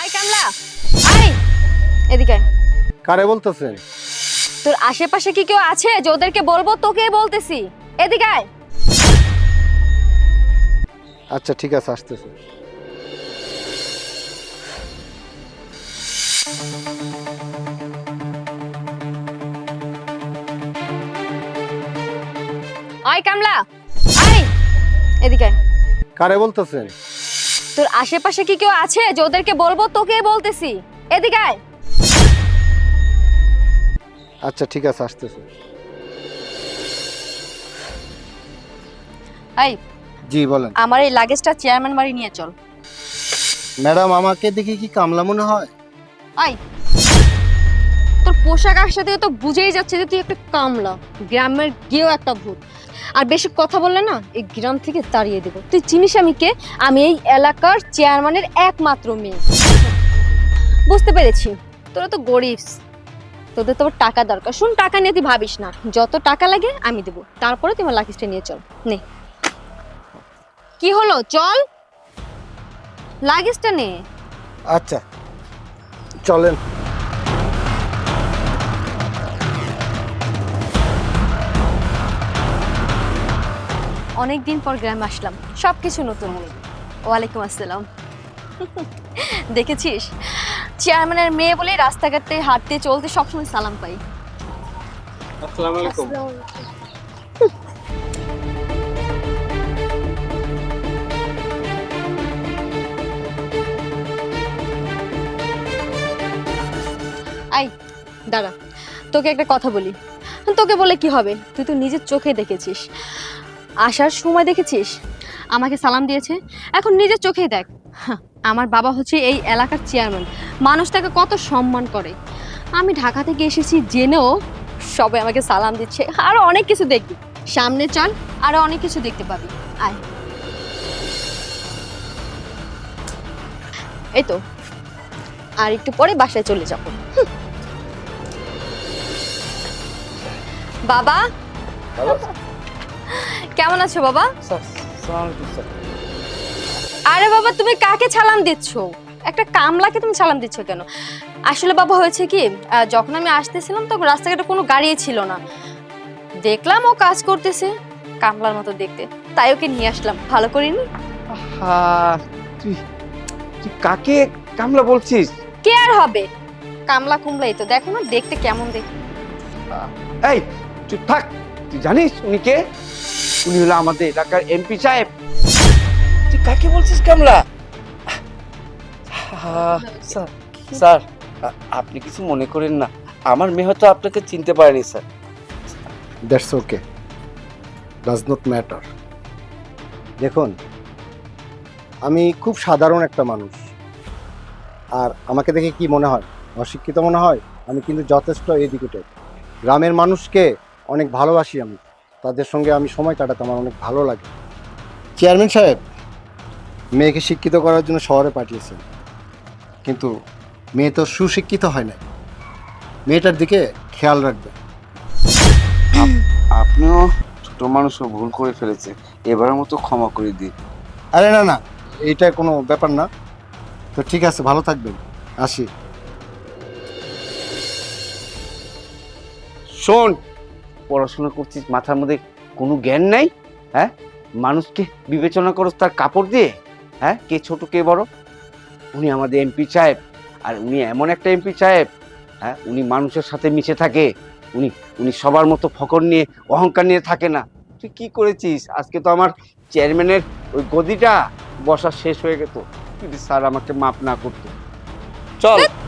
আয় কামলা আয়। এদিকে কারে বলতেছেন তোর আশেপাশে কি কেউ আছে যে ওদেরকে বলব? তোকে বলতেছি। এদিকে আয়। আচ্ছা ঠিক আছে আসতেছে। আয় কামলা আয়। এদিকে আয়। কারে বলতেছেন তোর আশেপাশে কি কেউ আছে যে ওদেরকে বলব? তোকে বলতেছি। এদিকে আয়। আচ্ছা ঠিক আছে আসতেছে। আই জি বলেন। আমার এই লাগেজটা চেয়ারম্যান বাড়ি নিয়ে চল। ম্যাডাম আমাকে দেখে কি কামলা মনে হয়? আই তোর পোশাক আশাক থেকে তো বুঝেই যাচ্ছে যে তুই একটা কামলা। গ্রামের গিয়েও একটা ভূত। আর বেশি কথা বললে না, এই গ্রাম থেকে তাড়িয়ে দেবো। তুই চিনিস আমি কে? আমি এই এলাকার চেয়ারম্যানের একমাত্র মেয়ে। বুঝতে পেরেছি। তোরা তো গরিব। তোদের তো টাকা দরকার। শুন, টাকা নিয়ে তুই ভাবিস না। যত টাকা লাগে আমি দেবো। তারপরে তুই আমার লাকিসটা নিয়ে চল। নে। কি হলো? চল। লাগেজটা নে। আচ্ছা। চলেন। অনেক দিন পর গ্রামে আসলাম। সব কিছু নতুন। ওয়ালাইকুম আসসালাম। দেখেছিস? চেয়ারম্যানের মেয়ে বলে রাস্তাঘাটে হাঁটতে চলতে সবসময় সালাম পাই। আসসালামু আলাইকুম। আই দাঁড়া। তোকে একটা কথা বলি। তোকে বলে কি হবে? তুই তো নিজের চোখে দেখেছিস। আসার সময় দেখেছিস? আমাকে সালাম দিয়েছে। এখন নিজের চোখেই দেখ। আমার বাবা হচ্ছে এই এলাকার চেয়ারম্যান। মানুষ তাকে কত সম্মান করে। আমি ঢাকা থেকে এসেছি জেনেও সবাই আমাকে সালাম দিচ্ছে। আরও অনেক কিছু দেখবি। সামনে চল আরও অনেক কিছু দেখতে পাবি। আয়। এই তো। আর একটু পরে বাসায় চলে যাব। বাবা? কেমন আছো বাবা? আরে বাবা তুমি কাকে সালাম দিচ্ছ? একটা কামলাকে তুমি সালাম দিচ্ছ কেন? আসলে বাবা হয়েছে কি যখন আমি আসতেছিলাম তখন রাস্তাঘাটে কোনো গাড়ি ছিল না। দেখলাম ও কাজ করতেছে কামলার মতো দেখতে। তাই ওকে নিয়ে আসলাম। ভালো করিনি? তুই কাকে কামলা বলছিস? কে আর হবে? কামলা কুমলাই তো দেখো না দেখতে কেমন দেখ এই থাক। তুই জানিস উনি কে? উনি হলো আমাদের এলাকার এমপি সাহেব। তুই কাকে বলছিস কামলা? স্যার স্যার আপনি কিছু মনে করেন না। আমার মেয়ে হয়তো আপনাকে চিনতে পারেনি sir. That's okay does not matter দেখুন আমি খুব সাধারণ একটা মানুষ। আর আমাকে দেখে কি মনে হয়? অশিক্ষিত মনে হয়? আমি কিন্তু যথেষ্ট এডুকেটেড। গ্রামের মানুষকে অনেক ভালোবাসি আমি। তাদের সঙ্গে আমি সময় কাটাতে আমার অনেক ভালো লাগে। চেয়ারম্যান সাহেব মেয়েকে শিক্ষিত করার জন্য শহরে পাঠিয়েছেন। কিন্তু মেয়ে তো সুশিক্ষিত হয় না মেয়েটার দিকে খেয়াল রাখবে। আপনিও ছোট মানুষও ভুল করে ফেলেছে। এবারের মতো ক্ষমা করে দিন। আরে না না এইটা কোনো ব্যাপার না। তো ঠিক আছে ভালো থাকবেন। আসি। শোন পড়াশোনা করছিস, মাথার মধ্যে কোনো জ্ঞান নাই? হ্যাঁ? মানুষকে বিবেচনা করো তার কাপড় দিয়ে। হ্যাঁ? কে ছোট, কে বড়? উনি আমাদের এমপি সাহেব। আর উনি এমন একটা এমপি সাহেব হ্যাঁ? উনি মানুষের সাথে মিশে থাকে। উনি উনি সবার মতো ফকর নিয়ে, অহংকার নিয়ে থাকে না। তুই কি করেছিস? আজকে তো আমার চেয়ারম্যানের ওই গদিটা বসা শেষ হয়ে গেত। যদি স্যার আমাকে মাপ না করতো। চল।